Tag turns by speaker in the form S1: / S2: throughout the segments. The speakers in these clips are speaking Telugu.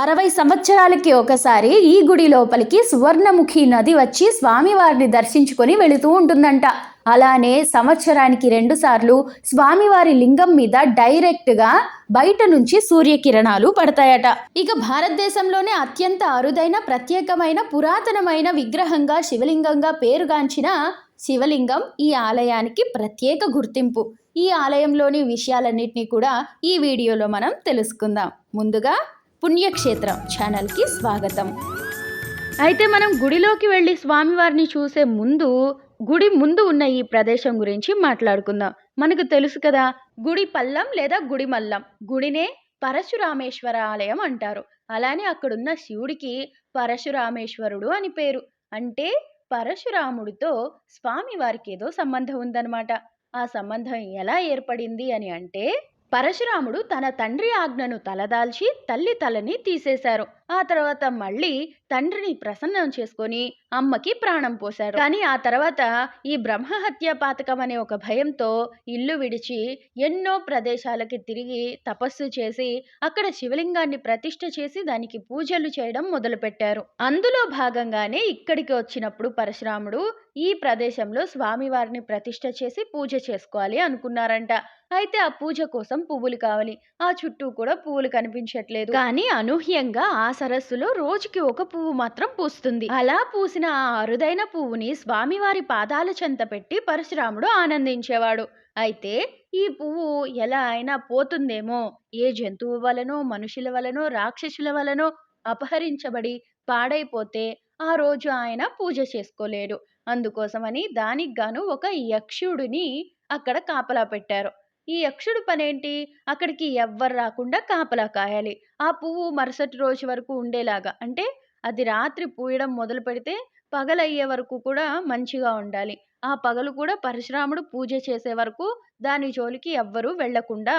S1: అరవై సంవత్సరాలకి ఒకసారి ఈ గుడి లోపలికి సువర్ణముఖి నది వచ్చి స్వామివారిని దర్శించుకొని వెళుతూ ఉంటుందంట. అలానే సంవత్సరానికి రెండుసార్లు స్వామివారి లింగం మీద డైరెక్ట్గా బయట నుంచి సూర్యకిరణాలు పడతాయట. ఇక భారతదేశంలోనే అత్యంత అరుదైన ప్రత్యేకమైన పురాతనమైన విగ్రహంగా శివలింగంగా పేరుగాంచిన శివలింగం ఈ ఆలయానికి ప్రత్యేక గుర్తింపు. ఈ ఆలయంలోని విషయాలన్నింటినీ కూడా ఈ వీడియోలో మనం తెలుసుకుందాం. ముందుగా పుణ్యక్షేత్రం ఛానల్కి స్వాగతం. అయితే మనం గుడిలోకి వెళ్ళి స్వామివారిని చూసే ముందు గుడి ముందు ఉన్న ఈ ప్రదేశం గురించి మాట్లాడుకుందాం. మనకు తెలుసు కదా గుడి పల్లం లేదా గుడి మల్లం. గుడినే పరశురామేశ్వర ఆలయం అంటారు. అలానే అక్కడున్న శివుడికి పరశురామేశ్వరుడు అని పేరు. అంటే పరశురాముడితో స్వామివారికి ఏదో సంబంధం ఉందన్నమాట. ఆ సంబంధం ఎలా ఏర్పడింది అని అంటే పరశురాముడు తన తండ్రి ఆజ్ఞను తలదాల్చి తల్లి తలని తీసేశారు. ఆ తర్వాత మళ్ళీ తండ్రిని ప్రసన్నం చేసుకొని అమ్మకి ప్రాణం పోశారు. కానీ ఆ తర్వాత ఈ బ్రహ్మహత్య పాతకం అనే ఒక భయంతో ఇల్లు విడిచి ఎన్నో ప్రదేశాలకి తిరిగి తపస్సు చేసి అక్కడ శివలింగాన్ని ప్రతిష్ఠ చేసి దానికి పూజలు చేయడం మొదలుపెట్టారు. అందులో భాగంగానే ఇక్కడికి వచ్చినప్పుడు పరశురాముడు ఈ ప్రదేశంలో స్వామివారిని ప్రతిష్ఠ చేసి పూజ చేసుకోవాలి అనుకున్నారంట. అయితే ఆ పూజ కోసం పువ్వులు కావాలి. ఆ చుట్టూ కూడా పువ్వులు కనిపించట్లేదు. కానీ అనూహ్యంగా ఆ సరస్సులో రోజుకి ఒక పువ్వు మాత్రం పూస్తుంది. అలా పూసిన ఆ అరుదైన పువ్వుని స్వామివారి పాదాల చెంత పెట్టి పరశురాముడు ఆనందించేవాడు. అయితే ఈ పువ్వు ఎలా అయినా పోతుందేమో ఏ జంతువు వలనో మనుషుల వలనో రాక్షసుల వలనో అపహరించబడి పాడైపోతే ఆ రోజు ఆయన పూజ చేసుకోలేడు. అందుకోసమని దానికి గాను ఒక యక్షుడిని అక్కడ కాపలా పెట్టారు. ఈ యక్షుడు పనేంటి? అక్కడికి ఎవ్వరు రాకుండా కాపలా కాయాలి. ఆ పువ్వు మరుసటి రోజు వరకు ఉండేలాగా. అంటే అది రాత్రి పూయడం మొదలు పెడితే పగలయ్యే వరకు కూడా మంచిగా ఉండాలి. ఆ పగలు కూడా పరశురాముడు పూజ చేసే వరకు దాని జోలికి ఎవ్వరూ వెళ్ళకుండా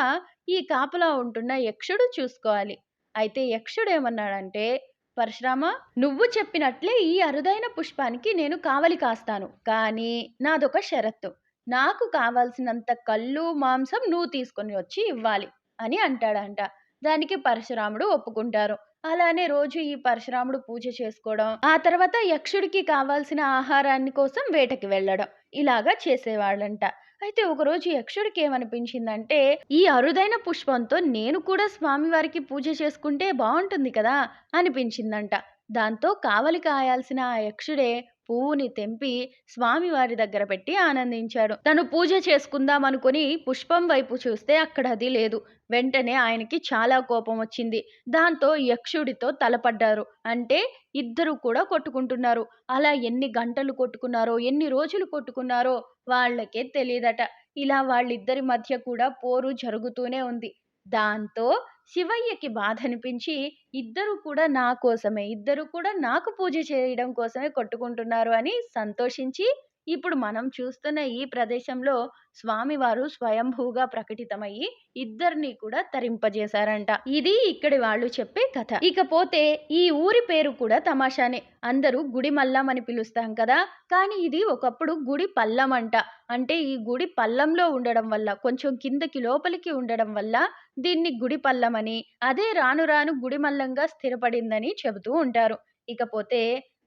S1: ఈ కాపలా ఉంటున్న యక్షుడు చూసుకోవాలి. అయితే యక్షుడు ఏమన్నాడంటే పరశురామ నువ్వు చెప్పినట్లే ఈ అరుదైన పుష్పానికి నేను కావలి కాస్తాను. కానీ నాదొక షరత్తు. నాకు కావాల్సినంత కళ్ళు మాంసం నువ్వు తీసుకొని వచ్చి ఇవ్వాలి అని అంటాడంట. దానికి పరశురాముడు ఒప్పుకుంటారు. అలానే రోజు ఈ పరశురాముడు పూజ చేసుకోవడం ఆ తర్వాత యక్షుడికి కావాల్సిన ఆహారాన్ని కోసం వేటకి వెళ్ళడం ఇలాగా చేసేవాళ్ళంట. అయితే ఒకరోజు యక్షుడికి ఏమనిపించిందంటే ఈ అరుదైన పుష్పంతో నేను కూడా స్వామివారికి పూజ చేసుకుంటే బాగుంటుంది కదా అనిపించిందంట. దాంతో కావలి కాయాల్సిన ఆ యక్షుడే పువ్వుని తెంపి స్వామివారి దగ్గర పెట్టి ఆనందించాడు. తను పూజ చేసుకుందాం అనుకుని పుష్పం వైపు చూస్తే అక్కడ అది లేదు. వెంటనే ఆయనకి చాలా కోపం వచ్చింది. దాంతో యక్షుడితో తలపడ్డారు. అంటే ఇద్దరు కూడా కొట్టుకుంటున్నారు. అలా ఎన్ని గంటలు కొట్టుకున్నారో ఎన్ని రోజులు కొట్టుకున్నారో వాళ్ళకే తెలియదట ఇలా వాళ్ళిద్దరి మధ్య కూడా పోరు జరుగుతూనే ఉంది. దాంతో శివయ్యకి బాధ అనిపించి ఇద్దరు కూడా నా కోసమే ఇద్దరు కూడా నాకు పూజ చేయడం కోసమే కొట్టుకుంటున్నారు అని సంతోషించి ఇప్పుడు మనం చూస్తున్న ఈ ప్రదేశంలో స్వామివారు స్వయంభూగా ప్రకటితమయ్యి ఇద్దరిని కూడా తరింపజేశారంట. ఇది ఇక్కడి వాళ్ళు చెప్పే కథ. ఇకపోతే ఈ ఊరి పేరు కూడా తమాషానే. అందరూ గుడి మల్లం అని పిలుస్తాం కదా. కానీ ఇది ఒకప్పుడు గుడి పల్లం అంట. అంటే ఈ గుడి పల్లంలో ఉండడం వల్ల కొంచెం కిందకి లోపలికి ఉండడం వల్ల దీన్ని గుడి పల్లం అని అదే రాను రాను గుడి మల్లంగా స్థిరపడిందని చెబుతూ ఉంటారు. ఇకపోతే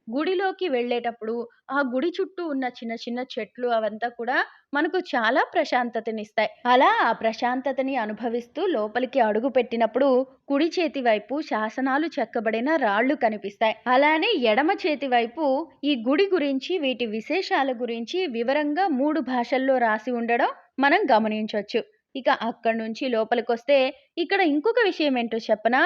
S1: గుడిలోకి వెళ్ళేటప్పుడు ఆ గుడి చుట్టూ ఉన్న చిన్న చిన్న చెట్లు అవంతా కూడా మనకు చాలా ప్రశాంతతనిస్తాయి. అలా ఆ ప్రశాంతతని అనుభవిస్తూ లోపలికి అడుగు పెట్టినప్పుడు కుడి చేతి వైపు శాసనాలు చెక్కబడిన రాళ్ళు కనిపిస్తాయి. అలానే ఎడమ చేతి వైపు ఈ గుడి గురించి వీటి విశేషాల గురించి వివరంగా మూడు భాషల్లో రాసి ఉండడం మనం గమనించవచ్చు ఇక అక్కడి నుంచి లోపలికొస్తే ఇక్కడ ఇంకొక విషయం ఏంటో చెప్పనా?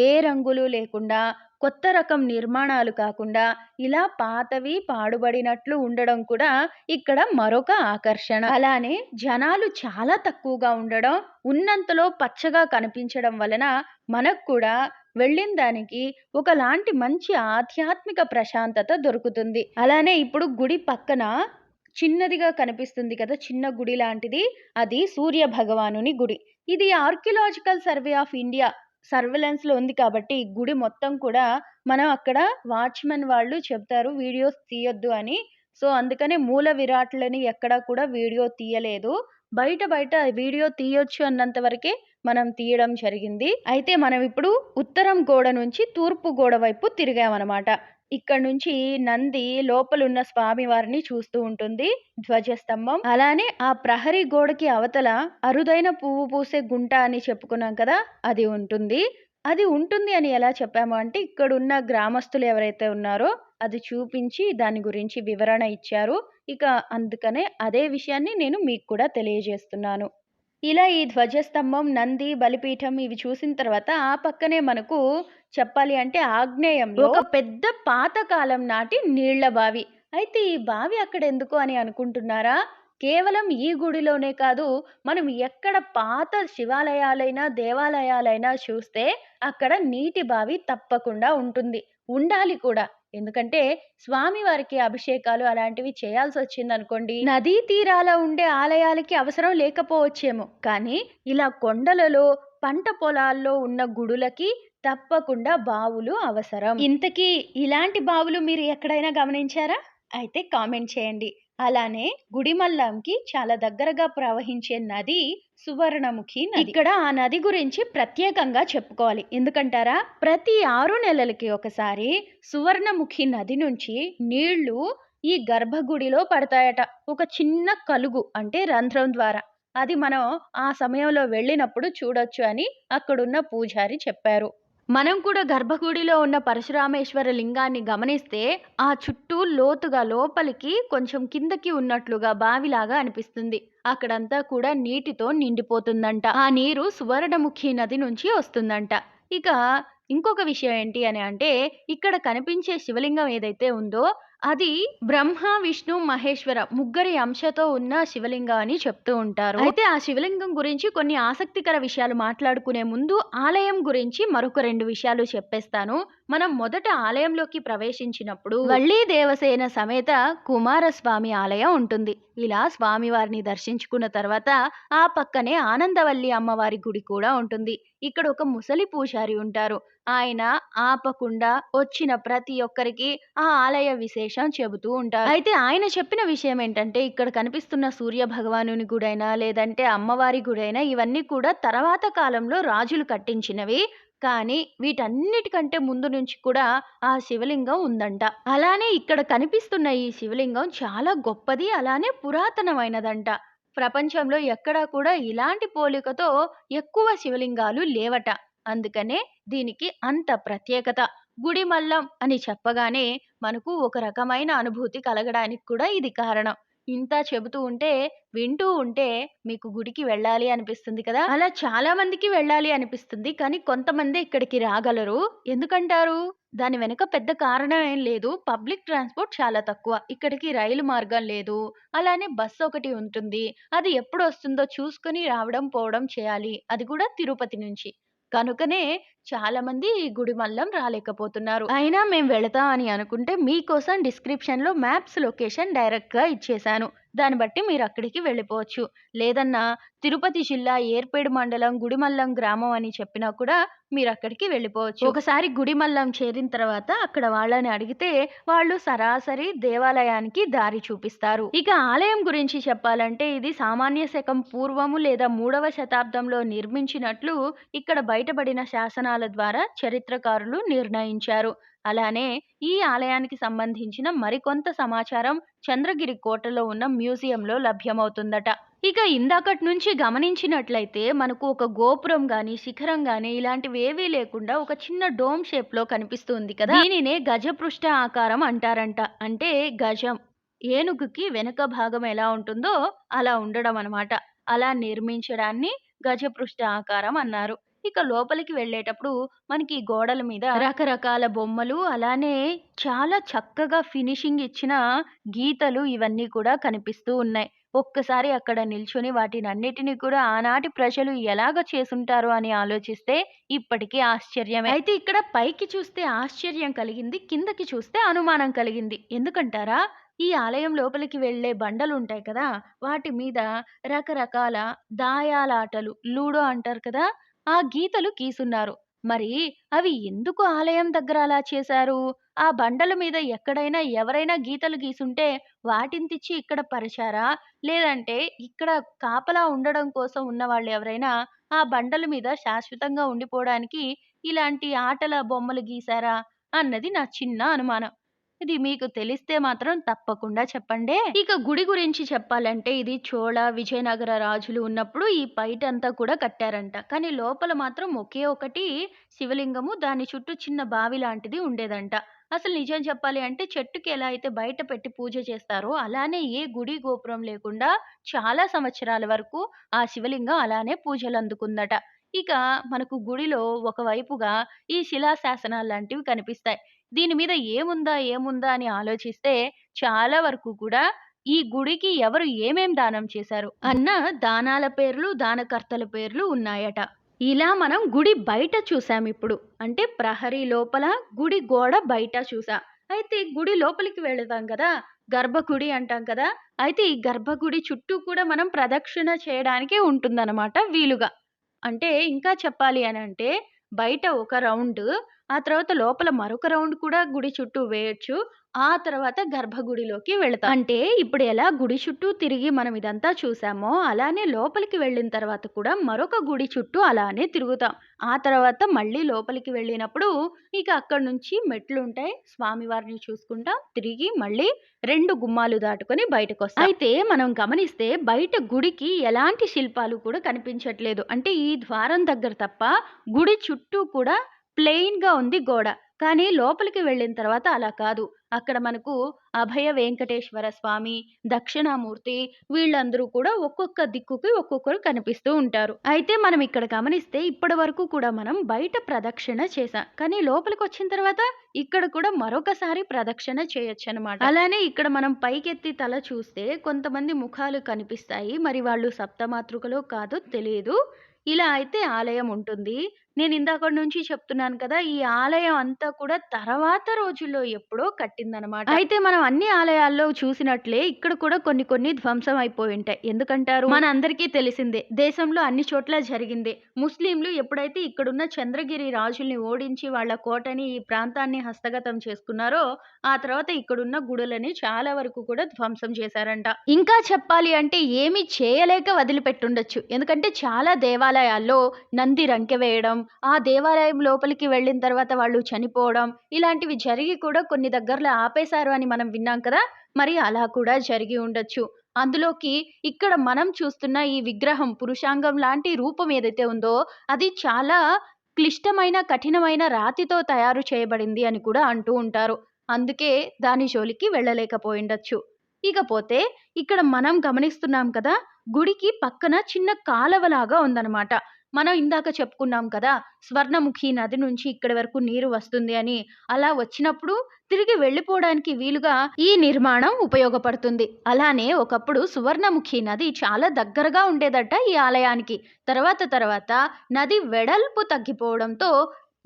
S1: ఏ రంగులు లేకుండా కొత్త రకం నిర్మాణాలు కాకుండా ఇలా పాతవి పాడుబడినట్లు ఉండడం కూడా ఇక్కడ మరొక ఆకర్షణ. అలానే జనాలు చాలా తక్కువగా ఉండడం ఉన్నంతలో పచ్చగా కనిపించడం వలన మనకు కూడా వెళ్ళిన దానికి ఒకలాంటి మంచి ఆధ్యాత్మిక ప్రశాంతత దొరుకుతుంది. అలానే ఇప్పుడు గుడి పక్కన చిన్నదిగా కనిపిస్తుంది కదా చిన్న గుడి లాంటిది. అది సూర్య భగవానుని గుడి. ఇది ఆర్కియలాజికల్ సర్వే ఆఫ్ ఇండియా సర్వేలెన్స్లో ఉంది కాబట్టి గుడి మొత్తం కూడా మనం అక్కడ వాచ్మెన్ వాళ్ళు చెప్తారు వీడియోస్ తీయొద్దు అని. సో అందుకనే మూల విరాట్లని ఎక్కడా కూడా వీడియో తీయలేదు. బయట బయట వీడియో తీయొచ్చు అన్నంత వరకే మనం తీయడం జరిగింది. అయితే మనం ఇప్పుడు ఉత్తరం గోడ నుంచి తూర్పు గోడ వైపు తిరిగామన్నమాట. ఇక్కడ నుంచి నంది లోపలున్న స్వామి వారిని చూస్తూ ఉంటుంది. ధ్వజస్తంభం. అలానే ఆ ప్రహరీ గోడకి అవతల అరుదైన పువ్వు పూసే గుంట అని చెప్పుకున్నాం కదా అది ఉంటుంది. అది ఉంటుంది అని ఎలా చెప్పాము అంటే ఇక్కడున్న గ్రామస్తులు ఎవరైతే ఉన్నారో అది చూపించి దాని గురించి వివరణ ఇచ్చారు. ఇక అందుకనే అదే విషయాన్ని నేను మీకు కూడా తెలియజేస్తున్నాను. ఇలా ఈ ధ్వజస్తంభం నంది బలిపీఠం ఇవి చూసిన తర్వాత ఆ పక్కనే మనకు చెప్పాలి అంటే ఆగ్నేయంలో ఒక పెద్ద పాతకాలం నాటి నీళ్ళ బావి. అయితే ఈ బావి అక్కడ ఎందుకు అని అనుకుంటున్నారా? కేవలం ఈ గుడిలోనే కాదు మనం ఎక్కడ పాత శివాలయాలైనా దేవాలయాలైనా చూస్తే అక్కడ నీటి బావి తప్పకుండా ఉంటుంది. ఉండాలి కూడా. ఎందుకంటే స్వామివారికి అభిషేకాలు అలాంటివి చేయాల్సి వచ్చింది అనుకోండి నదీ తీరాల ఉండే ఆలయాలకి అవసరం లేకపోవచ్చేమో. కానీ ఇలా కొండలలో పంట పొలాల్లో ఉన్న గుడులకి తప్పకుండా బావులు అవసరం. ఇంతకీ ఇలాంటి బావులు మీరు ఎక్కడైనా గమనించారా? అయితే కామెంట్ చేయండి. అలానే గుడిమల్లంకి చాలా దగ్గరగా ప్రవహించే నది సువర్ణముఖి నది. ఇక్కడ ఆ నది గురించి ప్రత్యేకంగా చెప్పుకోవాలి. ఎందుకంటారా? ప్రతి ఆరు నెలలకి ఒకసారి సువర్ణముఖి నది నుంచి నీళ్ళు ఈ గర్భగుడిలో పడతాయట. ఒక చిన్న కలుగు అంటే రంధ్రం ద్వారా. అది మనం ఆ సమయంలో వెళ్ళినప్పుడు చూడొచ్చు అని అక్కడున్న పూజారి చెప్పారు. మనం కూడా గర్భగుడిలో ఉన్న పరశురామేశ్వర లింగాన్ని గమనిస్తే ఆ చుట్టూ లోతుగా లోపలికి కొంచెం కిందకి ఉన్నట్లుగా బావిలాగా అనిపిస్తుంది. అక్కడంతా కూడా నీటితో నిండిపోతుందంట. ఆ నీరు సువర్ణముఖి నది నుంచి వస్తుందంట. ఇక ఇంకొక విషయం ఏంటి అని అంటే ఇక్కడ కనిపించే శివలింగం ఏదైతే ఉందో అది బ్రహ్మ విష్ణు మహేశ్వర ముగ్గురి అంశతో ఉన్న శివలింగం అని చెప్తూ ఉంటారు. అయితే ఆ శివలింగం గురించి కొన్ని ఆసక్తికర విషయాలు మాట్లాడుకునే ముందు ఆలయం గురించి మరొక రెండు విషయాలు చెప్పేస్తాను. మనం మొదట ఆలయంలోకి ప్రవేశించినప్పుడు వళ్ళీ దేవసేన సమేత కుమారస్వామి ఆలయం ఉంటుంది. ఇలా స్వామివారిని దర్శించుకున్న తర్వాత ఆ పక్కనే ఆనందవల్లి అమ్మవారి గుడి కూడా ఉంటుంది. ఇక్కడ ఒక ముసలి పూజారి ఉంటారు. ఆయన ఆపకుండా వచ్చిన ప్రతి ఒక్కరికి ఆ ఆలయ విశేషం చెబుతూ ఉంటారు. అయితే ఆయన చెప్పిన విషయం ఏంటంటే ఇక్కడ కనిపిస్తున్న సూర్య భగవానుని గుడైనా లేదంటే అమ్మవారి గుడైనా ఇవన్నీ కూడా తర్వాత కాలంలో రాజులు కట్టించినవి కానీ వీటన్నిటికంటే ముందు నుంచి కూడా ఆ శివలింగం ఉందంట. అలానే ఇక్కడ కనిపిస్తున్న ఈ శివలింగం చాలా గొప్పది అలానే పురాతనమైనదంట. ప్రపంచంలో ఎక్కడా కూడా ఇలాంటి పోలికతో ఎక్కువ శివలింగాలు లేవట. అందుకనే దీనికి అంత ప్రత్యేకత. గుడి మల్లం అని చెప్పగానే మనకు ఒక రకమైన అనుభూతి కలగడానికి కూడా ఇది కారణం. ఇంత చెబుతూ ఉంటే వింటూ ఉంటే మీకు గుడికి వెళ్ళాలి అనిపిస్తుంది కదా? అలా చాలా మందికి వెళ్ళాలి అనిపిస్తుంది. కానీ కొంతమంది ఇక్కడికి రాగలరు. ఎందుకంటారు? దాని వెనుక పెద్ద కారణం ఏం లేదు. పబ్లిక్ ట్రాన్స్పోర్ట్ చాలా తక్కువ. ఇక్కడికి రైలు మార్గం లేదు. అలానే బస్సు ఒకటి ఉంటుంది. అది ఎప్పుడు వస్తుందో చూసుకొని రావడం పోవడం చేయాలి. అది కూడా తిరుపతి నుంచి. కనుకనే చాలా మంది ఈ గుడి మల్లం రాలేకపోతున్నారు. అయినా మేము వెళతాం అని అనుకుంటే మీకోసం డిస్క్రిప్షన్లో మ్యాప్స్ లొకేషన్ డైరెక్ట్గా ఇచ్చేశాను. దాన్ని బట్టి మీరు అక్కడికి వెళ్ళిపోవచ్చు. లేదన్నా తిరుపతి జిల్లా ఏర్పేడు మండలం గుడిమల్లం గ్రామం అని చెప్పినా కూడా మీరు అక్కడికి వెళ్ళిపోవచ్చు. ఒకసారి గుడిమల్లం చేరిన తర్వాత అక్కడ వాళ్ళని అడిగితే వాళ్ళు సరాసరి దేవాలయానికి దారి చూపిస్తారు. ఇక ఆలయం గురించి చెప్పాలంటే ఇది సామాన్య శకం పూర్వము లేదా మూడవ శతాబ్దంలో నిర్మించినట్లు ఇక్కడ బయటపడిన శాసనాల ద్వారా చరిత్రకారులు నిర్ణయించారు. అలానే ఈ ఆలయానికి సంబంధించిన మరికొంత సమాచారం చంద్రగిరి కోటలో ఉన్న మ్యూజియంలో లభ్యమవుతుందట. ఇక ఇందాకటి నుంచి గమనించినట్లయితే మనకు ఒక గోపురం గాని శిఖరం గాని ఇలాంటివి ఏవీ లేకుండా ఒక చిన్న డోమ్ షేప్లో కనిపిస్తుంది కదా! దీనినే గజపృష్ఠ ఆకారం అంటారంట. అంటే గజం. ఏనుగుకి వెనుక భాగం ఎలా ఉంటుందో అలా ఉండడం అన్నమాట అలా నిర్మించడాన్ని గజపృష్ఠ ఆకారం అన్నారు. ఇక లోపలికి వెళ్ళేటప్పుడు మనకి గోడల మీద రకరకాల బొమ్మలు అలానే చాలా చక్కగా ఫినిషింగ్ ఇచ్చిన గీతలు ఇవన్నీ కూడా కనిపిస్తూ ఉన్నాయి. ఒక్కసారి అక్కడ నిల్చొని వాటినన్నిటిని కూడా ఆనాటి ప్రజలు ఎలాగ చేసుంటారు అని ఆలోచిస్తే ఇప్పటికీ ఆశ్చర్యమే. అయితే ఇక్కడ పైకి చూస్తే ఆశ్చర్యం కలిగింది కిందకి చూస్తే అనుమానం కలిగింది. ఎందుకంటారా? ఈ ఆలయం లోపలికి వెళ్ళే బండలు ఉంటాయి కదా వాటి మీద రకరకాల దాయాలాటలు లూడో అంటారు కదా ఆ గీతలు గీసున్నారు మరి అవి ఎందుకు ఆలయం దగ్గర అలా చేశారు? ఆ బండల మీద ఎక్కడైనా ఎవరైనా గీతలు గీసుంటే వాటిని తెచ్చి ఇక్కడ పరిచారా? లేదంటే ఇక్కడ కాపలా ఉండడం కోసం ఉన్నవాళ్ళు ఎవరైనా ఆ బండల మీద శాశ్వతంగా ఉండిపోవడానికి ఇలాంటి ఆటల బొమ్మలు గీశారా? అన్నది నా చిన్న అనుమానం. ఇది మీకు తెలిస్తే మాత్రం తప్పకుండా చెప్పండి ఇక గుడి గురించి చెప్పాలంటే ఇది చోళ, విజయనగర రాజులు ఉన్నప్పుడు ఈ బయటంతా కూడా కట్టారంట. కానీ లోపల మాత్రం ఒకే ఒకటి శివలింగము, దాని చుట్టూ చిన్న బావి లాంటిది ఉండేదంట. అసలు నిజం చెప్పాలి అంటే చెట్టుకి ఎలా అయితే బయట పెట్టి పూజ చేస్తారో అలానే ఏ గుడి, గోపురం లేకుండా చాలా సంవత్సరాల వరకు ఆ శివలింగం అలానే పూజలు అందుకుందట ఇక మనకు గుడిలో ఒకవైపుగా ఈ శిలాశాసనాల్లాంటివి కనిపిస్తాయి. దీని మీద ఏముందా? ఏముందా? అని ఆలోచిస్తే చాలా వరకు కూడా ఈ గుడికి ఎవరు ఏమేం దానం చేశారు అన్న దానాల పేర్లు, దానకర్తల పేర్లు ఉన్నాయట. ఇలా మనం గుడి బయట చూసామిప్పుడు. అంటే ప్రహరీ లోపల, గుడి గోడ బయట చూసా. అయితే గుడి లోపలికి వెళదాం కదా గర్భగుడి అంటాం కదా! అయితే ఈ గర్భగుడి చుట్టూ కూడా మనం ప్రదక్షిణ చేయడానికి ఉంటుందన్నమాట వీలుగా. అంటే ఇంకా చెప్పాలి అని అంటే బయట ఒక రౌండ్ ఆ తర్వాత లోపల మరొక రౌండ్ కూడా గుడి చుట్టూ వేయొచ్చు. ఆ తర్వాత గర్భగుడిలోకి వెళతాం. అంటే ఇప్పుడు ఎలా గుడి చుట్టూ తిరిగి మనం ఇదంతా చూసామో, అలానే లోపలికి వెళ్ళిన తర్వాత కూడా మరొక గుడి చుట్టూ అలానే తిరుగుతాం. ఆ తర్వాత మళ్ళీ లోపలికి వెళ్ళినప్పుడు ఇక అక్కడి నుంచి మెట్లుంటాయి. స్వామివారిని చూసుకుంటా తిరిగి మళ్ళీ 2 గుమ్మాలు దాటుకొని బయటకొస్తాం. అయితే మనం గమనిస్తే బయట గుడికి ఎలాంటి శిల్పాలు కూడా కనిపించట్లేదు. అంటే ఈ ద్వారం దగ్గర తప్ప గుడి చుట్టూ కూడా ప్లెయిన్‌గా ఉంది గోడ. కానీ లోపలికి వెళ్ళిన తర్వాత అలా కాదు. అక్కడ మనకు అభయ వెంకటేశ్వర స్వామి, దక్షిణామూర్తి వీళ్ళందరూ కూడా ఒక్కొక్క దిక్కుకి ఒక్కొక్కరు కనిపిస్తూ ఉంటారు. అయితే మనం ఇక్కడ గమనిస్తే ఇప్పటి వరకు కూడా మనం బయట ప్రదక్షిణ చేశాం. కానీ లోపలికి వచ్చిన తర్వాత ఇక్కడ కూడా మరొకసారి ప్రదక్షిణ చేయొచ్చనమాట. అలానే ఇక్కడ మనం పైకెత్తి తల చూస్తే కొంతమంది ముఖాలు కనిపిస్తాయి. మరి వాళ్ళు సప్తమాతృకలో కాదో తెలియదు ఇలా అయితే ఆలయం ఉంటుంది. నేను ఇందాకటి నుంచి చెప్తున్నాను కదా! ఈ ఆలయం అంతా కూడా తర్వాత రోజుల్లో ఎప్పుడో కట్టిందనమాట. అయితే మనం అన్ని ఆలయాల్లో చూసినట్లే ఇక్కడ కూడా కొన్ని కొన్ని ధ్వంసం అయిపోయుంటాయి. ఎందుకంటారు? మనందరికీ తెలిసిందే. దేశంలో అన్ని చోట్ల జరిగిందే. ముస్లింలు ఎప్పుడైతే ఇక్కడున్న చంద్రగిరి రాజుల్ని ఓడించి వాళ్ళ కోటని, ఈ ప్రాంతాన్ని హస్తగతం చేసుకున్నారో, ఆ తర్వాత ఇక్కడున్న గుడులని చాలా వరకు కూడా ధ్వంసం చేశారంట. ఇంకా చెప్పాలి అంటే ఏమీ చేయలేక వదిలిపెట్టుండొచ్చు. ఎందుకంటే చాలా దేవాలయాల్లో నంది రంకె వేయడం, ఆ దేవాలయం లోపలికి వెళ్ళిన తర్వాత వాళ్ళు చనిపోవడం, ఇలాంటివి జరిగి కూడా కొన్ని దగ్గరలో ఆపేశారు అని మనం విన్నాం కదా! మరి అలా కూడా జరిగి ఉండొచ్చు. అందులోకి ఇక్కడ మనం చూస్తున్న ఈ విగ్రహం పురుషాంగం లాంటి రూపం ఏదైతే ఉందో, అది చాలా క్లిష్టమైన, కఠినమైన రాతితో తయారు చేయబడింది అని కూడా అంటూ ఉంటారు. అందుకే దాని జోలికి వెళ్ళలేకపోయుండొచ్చు. ఇకపోతే ఇక్కడ మనం గమనిస్తున్నాం కదా! గుడికి పక్కన చిన్న కాలవలాగా ఉందన్నమాట మనం ఇందాక చెప్పుకున్నాం కదా! స్వర్ణముఖి నది నుంచి ఇక్కడి వరకు నీరు వస్తుంది అని. అలా వచ్చినప్పుడు తిరిగి వెళ్ళిపోవడానికి వీలుగా ఈ నిర్మాణం ఉపయోగపడుతుంది. అలానే ఒకప్పుడు సువర్ణముఖి నది చాలా దగ్గరగా ఉండేదట ఈ ఆలయానికి. తర్వాత తర్వాత నది వెడల్పు తగ్గిపోవడంతో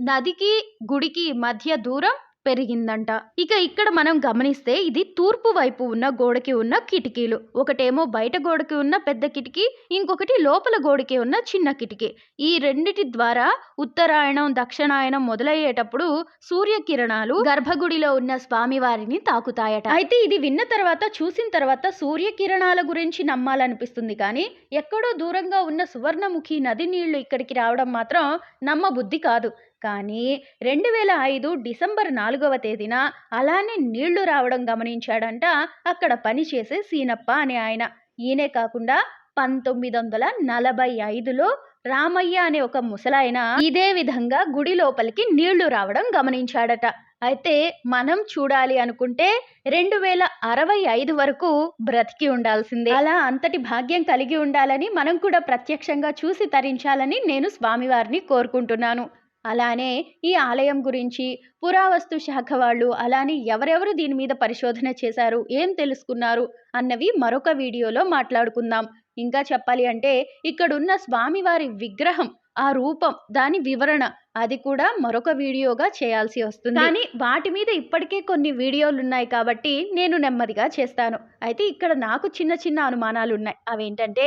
S1: నదికి, గుడికి మధ్య దూరం పెరిగిందంట. ఇక ఇక్కడ మనం గమనిస్తే ఇది తూర్పు వైపు ఉన్న గోడకి ఉన్న కిటికీలు. ఒకటేమో బయట గోడకి ఉన్న పెద్ద కిటికీ, ఇంకొకటి లోపల గోడకి ఉన్న చిన్న కిటికీ. ఈ రెండిటి ద్వారా ఉత్తరాయణం, దక్షిణాయనం మొదలయ్యేటప్పుడు సూర్యకిరణాలు గర్భగుడిలో ఉన్న స్వామివారిని తాకుతాయట. అయితే ఇది విన్న తర్వాత, చూసిన తర్వాత సూర్యకిరణాల గురించి నమ్మాలనిపిస్తుంది కానీ, ఎక్కడో దూరంగా ఉన్న సువర్ణముఖి నది నీళ్ళు ఇక్కడికి రావడం మాత్రం నమ్మబుద్ధి కాదు. కానీ 2005 డిసెంబర్ నాలుగవ తేదీన అలానే నీళ్ళు రావడం గమనించాడంట అక్కడ పనిచేసే సీనప్ప అనే ఆయన. ఈయనే కాకుండా 1945లో రామయ్య అనే ఒక ముసలాయన ఇదే విధంగా గుడి లోపలికి నీళ్ళు రావడం గమనించాడట. అయితే మనం చూడాలి అనుకుంటే 2065 వరకు బ్రతికి ఉండాల్సిందే. అలా అంతటి భాగ్యం కలిగి ఉండాలని, మనం కూడా ప్రత్యక్షంగా చూసి తరించాలని నేను స్వామివారిని కోరుకుంటున్నాను. అలానే ఈ ఆలయం గురించి పురావస్తు శాఖ వాళ్ళు, అలానే ఎవరెవరు దీని మీద పరిశోధన చేశారు, ఏం తెలుసుకున్నారు అన్నవి మరొక వీడియోలో మాట్లాడుకుందాం. ఇంకా చెప్పాలి అంటే ఇక్కడున్న స్వామివారి విగ్రహం, ఆ రూపం, దాని వివరణ అది కూడా మరొక వీడియోగా చేయాల్సి వస్తుంది. కానీ వాటి మీద ఇప్పటికే కొన్ని వీడియోలున్నాయి కాబట్టి నేను నెమ్మదిగా చేస్తాను. అయితే ఇక్కడ నాకు చిన్న చిన్న అనుమానాలు ఉన్నాయి అవేంటంటే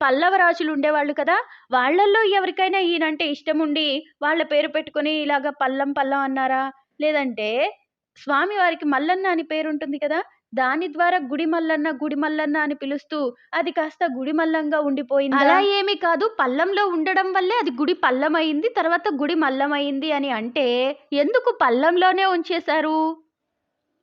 S1: పల్లవ రాజులు ఉండేవాళ్ళు కదా! వాళ్ళల్లో ఎవరికైనా ఈయనంటే ఇష్టం ఉండి వాళ్ళ పేరు పెట్టుకొని ఇలాగ పల్లం పల్లం అన్నారా? లేదంటే స్వామివారికి మల్లన్న అని పేరు ఉంటుంది కదా! దాని ద్వారా గుడి మల్లన్న గుడి మల్లన్న అని పిలుస్తూ అది కాస్త గుడి మల్లంగా ఉండిపోయింది? అలా ఏమీ కాదు. పల్లంలో ఉండడం వల్లే అది గుడి పల్లం అయింది తర్వాత గుడి మల్లం అయింది అని అంటే ఎందుకు పల్లంలోనే ఉంచేశారు?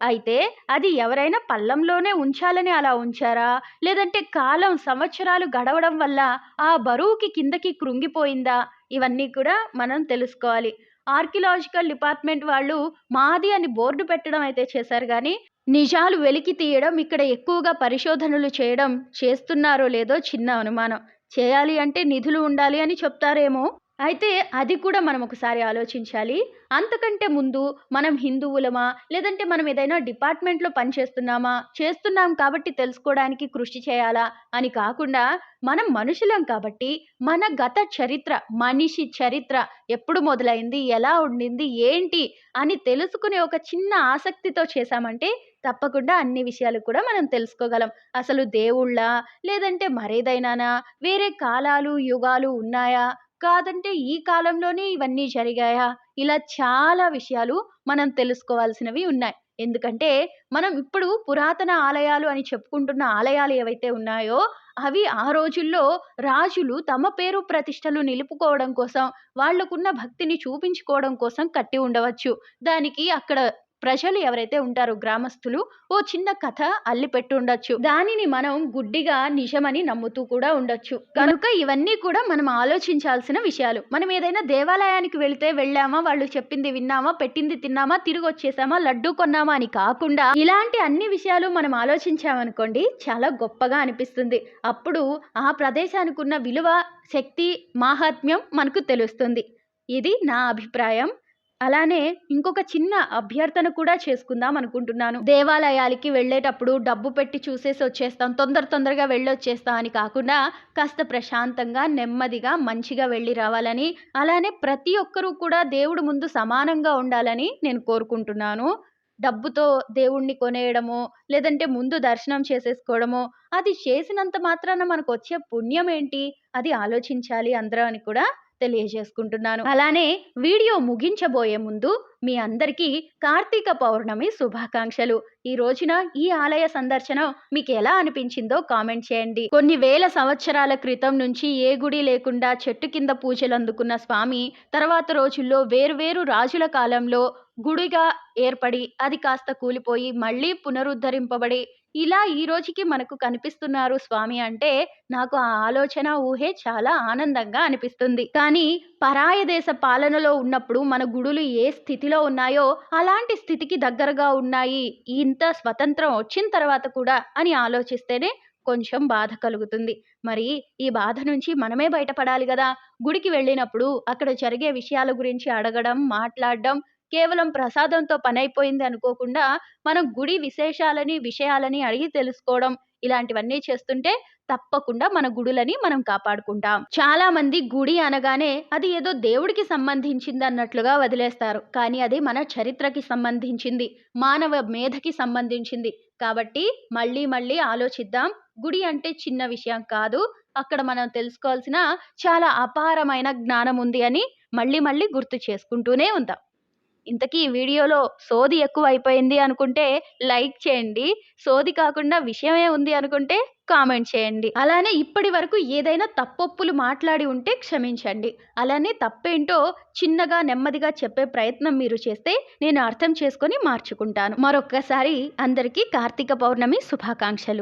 S1: అయితే అది ఎవరైనా పల్లంలోనే ఉంచాలని అలా ఉంచారా? లేదంటే కాలం సంవత్సరాలు గడవడం వల్ల ఆ బరువుకి కిందకి కృంగిపోయిందా? ఇవన్నీ కూడా మనం తెలుసుకోవాలి. ఆర్కియలాజికల్ డిపార్ట్మెంట్ వాళ్ళు మాది అని బోర్డు పెట్టడం అయితే చేశారు కానీ నిజాలు వెలికి తీయడం ఇక్కడ ఎక్కువగా పరిశోధనలు చేయడం చేస్తున్నారో లేదో చిన్న అనుమానం. చేయాలి అంటే నిధులు ఉండాలి అని చెప్తారేమో? అయితే అది కూడా మనం ఒకసారి ఆలోచించాలి. అంతకంటే ముందు మనం హిందువులమా? లేదంటే మనం ఏదైనా డిపార్ట్మెంట్లో పనిచేస్తున్నామా చేస్తున్నాం కాబట్టి తెలుసుకోవడానికి కృషి చేయాలా? అని కాకుండా మనం మనుషులం కాబట్టి మన గత చరిత్ర మనిషి చరిత్ర ఎప్పుడు మొదలైంది? ఎలా ఉండింది? ఏంటి? అని తెలుసుకునే ఒక చిన్న ఆసక్తితో చేశామంటే తప్పకుండా అన్ని విషయాలు కూడా మనం తెలుసుకోగలం. అసలు దేవుళ్ళ? లేదంటే మరేదైనానా? వేరే కాలాలు యుగాలు ఉన్నాయా? కాదంటే ఈ కాలంలోనే ఇవన్నీ జరిగాయా? ఇలా చాలా విషయాలు మనం తెలుసుకోవాల్సినవి ఉన్నాయి. ఎందుకంటే మనం ఇప్పుడు పురాతన ఆలయాలు అని చెప్పుకుంటున్న ఆలయాలు ఏవైతే ఉన్నాయో అవి ఆ రోజుల్లో రాజులు తమ పేరు ప్రతిష్టలు నిలుపుకోవడం కోసం వాళ్ళకున్న భక్తిని చూపించుకోవడం కోసం కట్టి ఉండవచ్చు. దానికి అక్కడ ప్రజలు ఎవరైతే ఉంటారో గ్రామస్తులు ఓ చిన్న కథ అల్లి పెట్టి ఉండొచ్చు. దానిని మనం గుడ్డిగా నిజమని నమ్ముతూ కూడా ఉండొచ్చు. కనుక ఇవన్నీ కూడా మనం ఆలోచించాల్సిన విషయాలు. మనం ఏదైనా దేవాలయానికి వెళితే వెళ్ళామా వాళ్ళు చెప్పింది విన్నామా పెట్టింది తిన్నామా తిరిగి వచ్చేసామా లడ్డు కొన్నామా అని కాకుండా ఇలాంటి అన్ని విషయాలు మనం ఆలోచించామనుకోండి చాలా గొప్పగా అనిపిస్తుంది. అప్పుడు ఆ ప్రదేశానికి ఉన్న విలువ శక్తి మాహాత్మ్యం మనకు తెలుస్తుంది. ఇది నా అభిప్రాయం. అలానే ఇంకొక చిన్న అభ్యర్థన కూడా చేసుకుందాం అనుకుంటున్నాను. దేవాలయాలకి వెళ్ళేటప్పుడు డబ్బు పెట్టి చూసేసి వచ్చేస్తాం. తొందర తొందరగా వెళ్ళొచ్చేస్తాం అని కాకుండా కాస్త ప్రశాంతంగా నెమ్మదిగా మంచిగా వెళ్ళి రావాలని అలానే ప్రతి ఒక్కరూ కూడా దేవుడు ముందు సమానంగా ఉండాలని నేను కోరుకుంటున్నాను. డబ్బుతో దేవుణ్ణి కొనేయడము లేదంటే ముందు దర్శనం చేసేసుకోవడము అది చేసినంత మాత్రాన మనకు వచ్చే పుణ్యం ఏంటి అది ఆలోచించాలి అందరం అని కూడా తెలియజేసుకుంటున్నాను. అలానే వీడియో ముగించబోయే ముందు మీ అందరికీ కార్తీక పౌర్ణమి శుభాకాంక్షలు. ఈ రోజున ఈ ఆలయ సందర్శన మీకు ఎలా అనిపించిందో కామెంట్ చేయండి. కొన్ని వేల సంవత్సరాల క్రితం నుంచి ఏ గుడి లేకుండా చెట్టు కింద పూజలు అందుకున్న స్వామి తర్వాత రోజుల్లో వేరువేరు రాజుల కాలంలో గుడిగా ఏర్పడి అది కాస్త కూలిపోయి మళ్ళీ పునరుద్ధరింపబడి ఇలా ఈ రోజుకి మనకు కనిపిస్తున్నారు స్వామి అంటే నాకు ఆ ఆలోచన ఊహే చాలా ఆనందంగా అనిపిస్తుంది. కానీ పరాయ దేశ పాలనలో ఉన్నప్పుడు మన గుడులు ఏ స్థితిలో ఉన్నాయో అలాంటి స్థితికి దగ్గరగా ఉన్నాయి. ఇంత స్వతంత్రం వచ్చిన తర్వాత కూడా అని ఆలోచిస్తేనే కొంచెం బాధ కలుగుతుంది. మరి ఈ బాధ నుంచి మనమే బయటపడాలి కదా. గుడికి వెళ్ళినప్పుడు అక్కడ జరిగే విషయాల గురించి అడగడం మాట్లాడడం కేవలం ప్రసాదంతో పనైపోయింది అనుకోకుండా మనం గుడి విశేషాలని విషయాలని అడిగి తెలుసుకోవడం ఇలాంటివన్నీ చేస్తుంటే తప్పకుండా మన గుడులని మనం కాపాడుకుంటాం. చాలా మంది గుడి అనగానే అది ఏదో దేవుడికి సంబంధించింది అన్నట్లుగా వదిలేస్తారు. కానీ అది మన చరిత్రకి సంబంధించింది మానవ మేధకి సంబంధించింది. కాబట్టి మళ్ళీ మళ్ళీ ఆలోచిద్దాం. గుడి అంటే చిన్న విషయం కాదు. అక్కడ మనం తెలుసుకోవాల్సిన చాలా అపారమైన జ్ఞానం ఉంది అని మళ్ళీ మళ్ళీ గుర్తు చేసుకుంటూనే ఉందాం ఇంతకీ ఈ వీడియోలో సోది ఎక్కువ అయిపోయింది అనుకుంటే లైక్ చేయండి. సోది కాకుండా విషయమే ఉంది అనుకుంటే కామెంట్ చేయండి. అలానే ఇప్పటి వరకు ఏదైనా తప్పొప్పులు మాట్లాడి ఉంటే క్షమించండి. అలానే తప్పేంటో చిన్నగా నెమ్మదిగా చెప్పే ప్రయత్నం మీరు చేస్తే నేను అర్థం చేసుకొని మార్చుకుంటాను. మరొక్కసారి అందరికీ కార్తీక పౌర్ణమి శుభాకాంక్షలు.